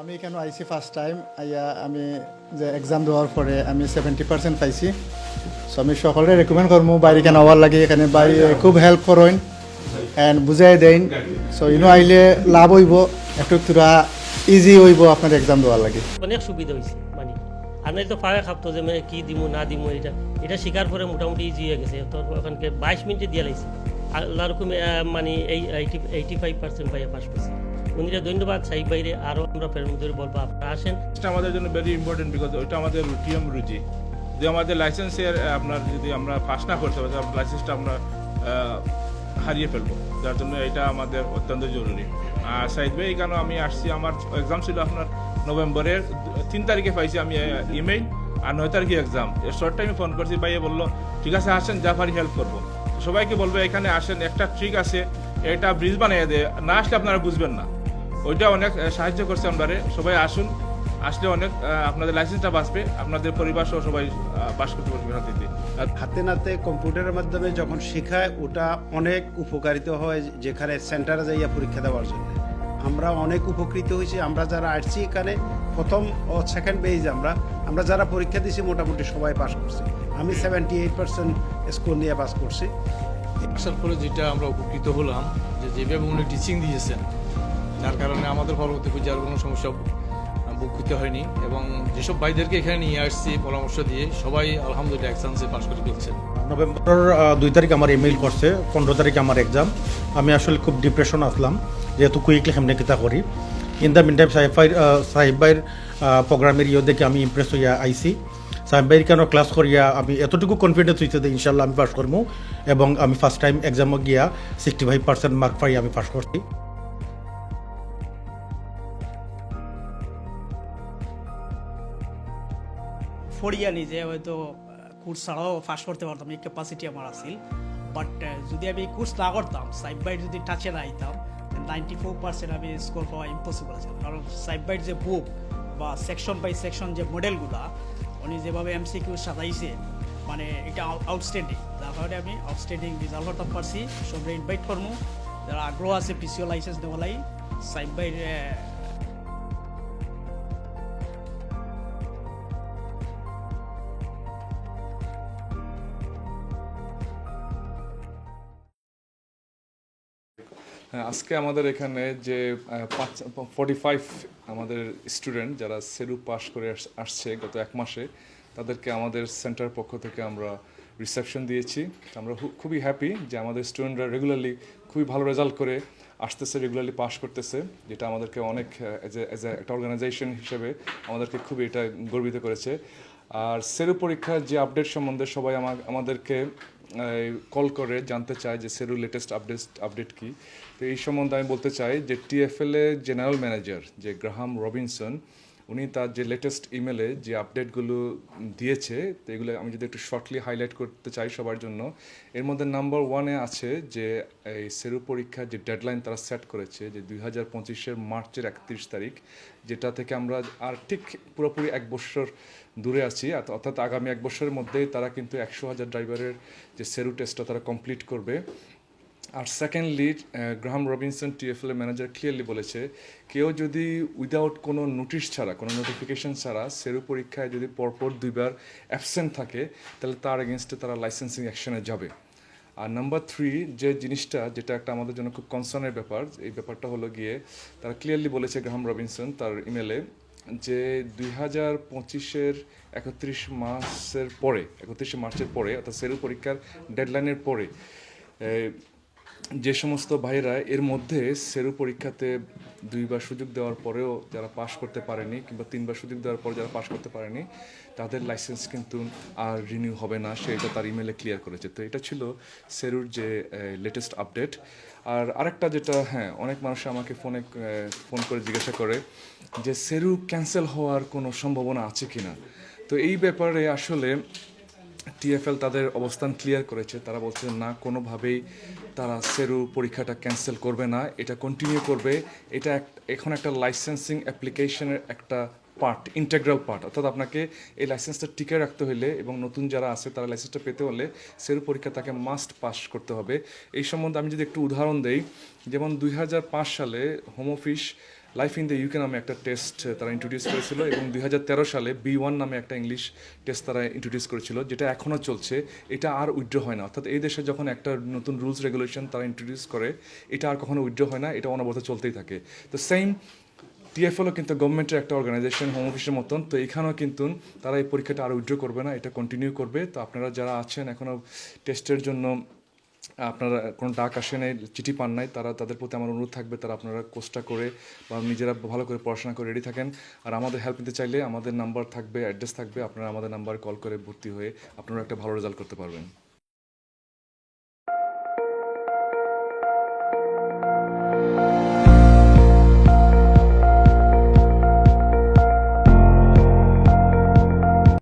আমি এখানে আইসি first time আইয়া আমি যে এক্সাম দেওয়ার পরে আমি সেভেন্টি পার্সেন্ট পাইছি। সো আমি সকলে রেকমেন্ড করব বাইরে কেন হওয়ার লাগে, এখানে বাইরে খুব হেল্প করেন অ্যান্ড বুঝাই দেন। সো ইনো আইলে লাভ হইব, একটু তোরা ইজি হইব আপনার এক্সাম দেওয়ার লাগে। অনেক সুবিধা হয়েছে মানে। নাই তো ফাঁকা খাপতো যে মানে কি দিমু, না দিমু, এটা এটা শিকার করে মোটামুটি ইজি হয়ে গেছে। তো ওখানকে বাইশ মিনিটে দিয়ে লাইছে। আল্লাহ রকম মানে এই এইটি এইটি ফাইভ পার্সেন্ট পাইয়া পাস করছে। উনিরা ধন্যবাদ সাহিব বাইরে আরও আমরা ফেরত মধ্যে বলব, আপনারা আসেন। আমাদের জন্য ভেরি ইম্পর্টেন্ট বিকজ ওইটা আমাদের টিএম রুজি। যদি আমাদের লাইসেন্সের আপনার যদি আমরা পাস না করতে পারি লাইসেন্সটা আমরা হারিয়ে ফেলব। যার জন্য এটা আমাদের অত্যন্ত জরুরি। আর সাইদ ভাই, কেন আমি আসছি? আমার এক্সাম ছিল আপনার নভেম্বরের তিন তারিখে পাইছি আমি ইমেইল আর নয় তারিখে এক্সাম এর শর্ট টাইমে ফোন করছি, ভাইয়ে বলল, ঠিক আছে, আসেন যা পারি হেল্প করব। সবাইকে বলব, এখানে আসেন, একটা ট্রিক আছে, এটা ব্রিজ বানিয়ে দেয়। না আসলে আপনারা বুঝবেন না। ওইটা অনেক সাহায্য করছে আমারে। সবাই আসুন আসলে অনেক আপনাদের লাইসেন্সটা বাঁচবে আপনাদের পরিবার সহ সবাই বাস করতে পারবে হাতে আর হাতে নাতে কম্পিউটারের মাধ্যমে যখন শেখায় ওটা অনেক উপকারিত হয় যেখানে সেন্টারে যাইয়া পরীক্ষা দেওয়ার জন্য। আমরা অনেক উপকৃত হয়েছি। আমরা যারা আসছি এখানে প্রথম ও সেকেন্ড পেজ আমরা আমরা যারা পরীক্ষা দিয়েছি মোটামুটি সবাই পাস করছি। আমি সেভেন্টি এইট পার্সেন্ট স্কোর নিয়ে পাস করছি। আসার পরে যেটা আমরা উপকৃত হলাম যে যেভাবে উনি টিচিং দিয়েছেন যার কারণে আমাদের পরবর্তী আর কোনো সমস্যা ভোগ করতে হয়নি। এবং যেসব ভাইদেরকে এখানে নিয়ে আসছি পরামর্শ দিয়ে সবাই আলহামদুলিল্লাহ এক্সামসে পাস করে ফেলছেন নভেম্বর দুই তারিখ আমার ইমেইল করছে, পনেরো তারিখ আমার এক্সাম আমি আসলে খুব ডিপ্রেশন আসলাম যেহেতু কুইকলি হেমনে কিতা করি। ইন দ্য মিন টাইম সাহেব ভাই সাহেব ভাইয়ের প্রোগ্রামের ইয়ে দেখে আমি ইমপ্রেস হইয়া আইসি সাহেব ভাইয়ের কেন ক্লাস করিয়া আমি এতটুকু কনফিডেন্স হইতে যে ইনশাল্লাহ আমি পাস করব এবং আমি ফার্স্ট টাইম এক্সামে গিয়া সিক্সটি ফাইভ পার্সেন্ট মার্ক পাই আমি পাস করছি। ফড়িয়া নিজে হয়তো কোর্স ছাড়াও পাস করতে পারতাম, এই ক্যাপাসিটি আমার আছিল। বাট যদি আমি কোর্স না করতাম সাইড বাইট যদি টাচে না আইতাম নাইনটি ফোর পার্সেন্ট আমি স্কোর পাওয়া ইম্পসিবল আছে কারণ সাইড বাইট যে বুক বা সেকশন বাই সেকশন যে মডেলগুলা উনি যেভাবে এমসিকিউ সাজাইছে মানে এটা আউটস্ট্যান্ডিং যার কারণে আমি আউটস্ট্যান্ডিং রেজাল্ট করতাম পারছি সবাই ইনভাইট করব যারা আগ্রহ আছে পিসিও লাইসেন্স দেওয়ালাই সাইড বাইট আজকে আমাদের এখানে যে পাঁচ ফর্টি ফাইভ আমাদের স্টুডেন্ট যারা সেরু পাস করে আস- আসছে গত এক মাসে, তাদেরকে আমাদের সেন্টার পক্ষ থেকে আমরা রিসেপশন দিয়েছি। আমরা খুবই হ্যাপি যে আমাদের স্টুডেন্টরা রেগুলারলি খুবই ভালো রেজাল্ট করে আসতেছে রেগুলারলি পাস করতেছে, যেটা আমাদেরকে অনেক অ্যাজ এ একটা অর্গানাইজেশন হিসেবে আমাদেরকে খুবই এটা গর্বিত করেছে। আর সেরু পরীক্ষার যে আপডেট সম্বন্ধে সবাই আমা- আমাদেরকে কল করে জানতে চায় যে সেরু লেটেস্ট আপডেট আপডেট কি। তো এই সম্বন্ধে আমি বলতে চাই যে টিএফএল এ জেনারেল ম্যানেজার যে গ্রাহাম রবিনসন উনি তার যে লেটেস্ট ইমেলে যে আপডেটগুলো দিয়েছে, তো এগুলো আমি যদি একটু শর্টলি হাইলাইট করতে চাই সবার জন্য, এর মধ্যে নাম্বার ওয়ানে আছে যে, এই সেরু পরীক্ষার যে ডেডলাইন তারা সেট করেছে, যে দুই হাজার পঁচিশের মার্চের একত্রিশ তারিখ, যেটা থেকে আমরা আর ঠিক পুরোপুরি এক বছর দূরে আছি অর্থাৎ আগামী এক বছরের মধ্যেই তারা কিন্তু একশো হাজার ড্রাইভারের যে সেরু টেস্টটা তারা কমপ্লিট করবে। আর secondly Graham Robinson TFL manager clearly বলেছে, কেউ যদি উইদাউট কোনো নোটিশ ছাড়া, কোনো নোটিফিকেশন ছাড়া সেরু পরীক্ষায় যদি পরপর দুইবার অ্যাবসেন্ট থাকে, তাহলে তার এগেনস্টে তারা লাইসেন্সিং অ্যাকশনে যাবে। আর নাম্বার থ্রি যে জিনিসটা যেটা একটা আমাদের জন্য খুব কনসার্নের ব্যাপার, এই ব্যাপারটা হলো গিয়ে তারা ক্লিয়ারলি বলেছে গ্রাহাম রবিনসন তার ইমেলে যে দুই হাজার পঁচিশের একত্রিশ মাসের পরে, একত্রিশে মার্চের পরে, অর্থাৎ সেরু পরীক্ষার ডেডলাইনের পরে যে সমস্ত ভাইরা এর মধ্যে সেরু পরীক্ষাতে দুইবার সুযোগ দেওয়ার পরেও যারা পাশ করতে পারেনি কিংবা তিনবার সুযোগ দেওয়ার পর যারা পাশ করতে পারেনি, তাদের লাইসেন্স কিন্তু আর রিনিউ হবে না। সেটা তার ইমেলে ক্লিয়ার করেছে। তো এটা ছিল সেরুর যে লেটেস্ট আপডেট আর আরেকটা যেটা হ্যাঁ অনেক মানুষ আমাকে ফোনে ফোন করে জিজ্ঞাসা করে যে সেরু ক্যান্সেল হওয়ার কোনো সম্ভাবনা আছে কিনা? তো এই ব্যাপারে আসলে টিএফএল তাদের অবস্থান ক্লিয়ার করেছে। তারা বলছে, না, কোনোভাবেই তারা সেরু পরীক্ষাটা ক্যান্সেল করবে না। এটা কন্টিনিউ করবে। এটা এখন একটা লাইসেন্সিং অ্যাপ্লিকেশনের একটা পার্ট ইন্টেগ্রাল পার্ট অর্থাৎ আপনাকে এই লাইসেন্সটা টিকে রাখতে হলে এবং নতুন যারা আছে, তারা লাইসেন্সটা পেতে হলে সেরু পরীক্ষা তাকে মাস্ট পাস করতে হবে। এই সম্বন্ধে আমি যদি একটু উদাহরণ দেই, যেমন দুই হাজার পাঁচ সালে home office life in the UK নামে একটা টেস্ট তারা ইন্ট্রোডিউস করেছিল এবং দু হাজার তেরো সালে বি ওয়ান নামে একটা ইংলিশ টেস্ট তারা ইন্ট্রোডিউস করেছিল, যেটা এখনও চলছে। এটা আর উইড্র হয় না। অর্থাৎ এই দেশে যখন একটা নতুন রুলস রেগুলেশন তারা ইন্ট্রোডিউস করে, এটা আর কখনো উইড্র হয় না, এটা অনবরত চলতেই থাকে। তো সেম টিএফএলও কিন্তু গভর্নমেন্টের একটা অর্গানাইজেশন হোম অফিসের মতন, তো এখানেও কিন্তু তারা এই পরীক্ষাটা আর উইড্র করবে না, এটা কন্টিনিউ করবে। তো আপনারা যারা আছেন এখনও টেস্টের জন্য আপনারা কোনো ডাক আসে নাই, চিঠি পান নাই, তারা তাদের প্রতি আমার অনুরোধ থাকবে, তারা আপনারা কোর্সটা করে বা নিজেরা ভালো করে পড়াশোনা করে রেডি থাকেন। আর আমাদের হেল্প নিতে চাইলে আমাদের নাম্বার থাকবে অ্যাড্রেস থাকবে, আপনারা আমাদের নাম্বার কল করে ভর্তি হয়ে আপনারা একটা ভালো রেজাল্ট করতে পারবেন।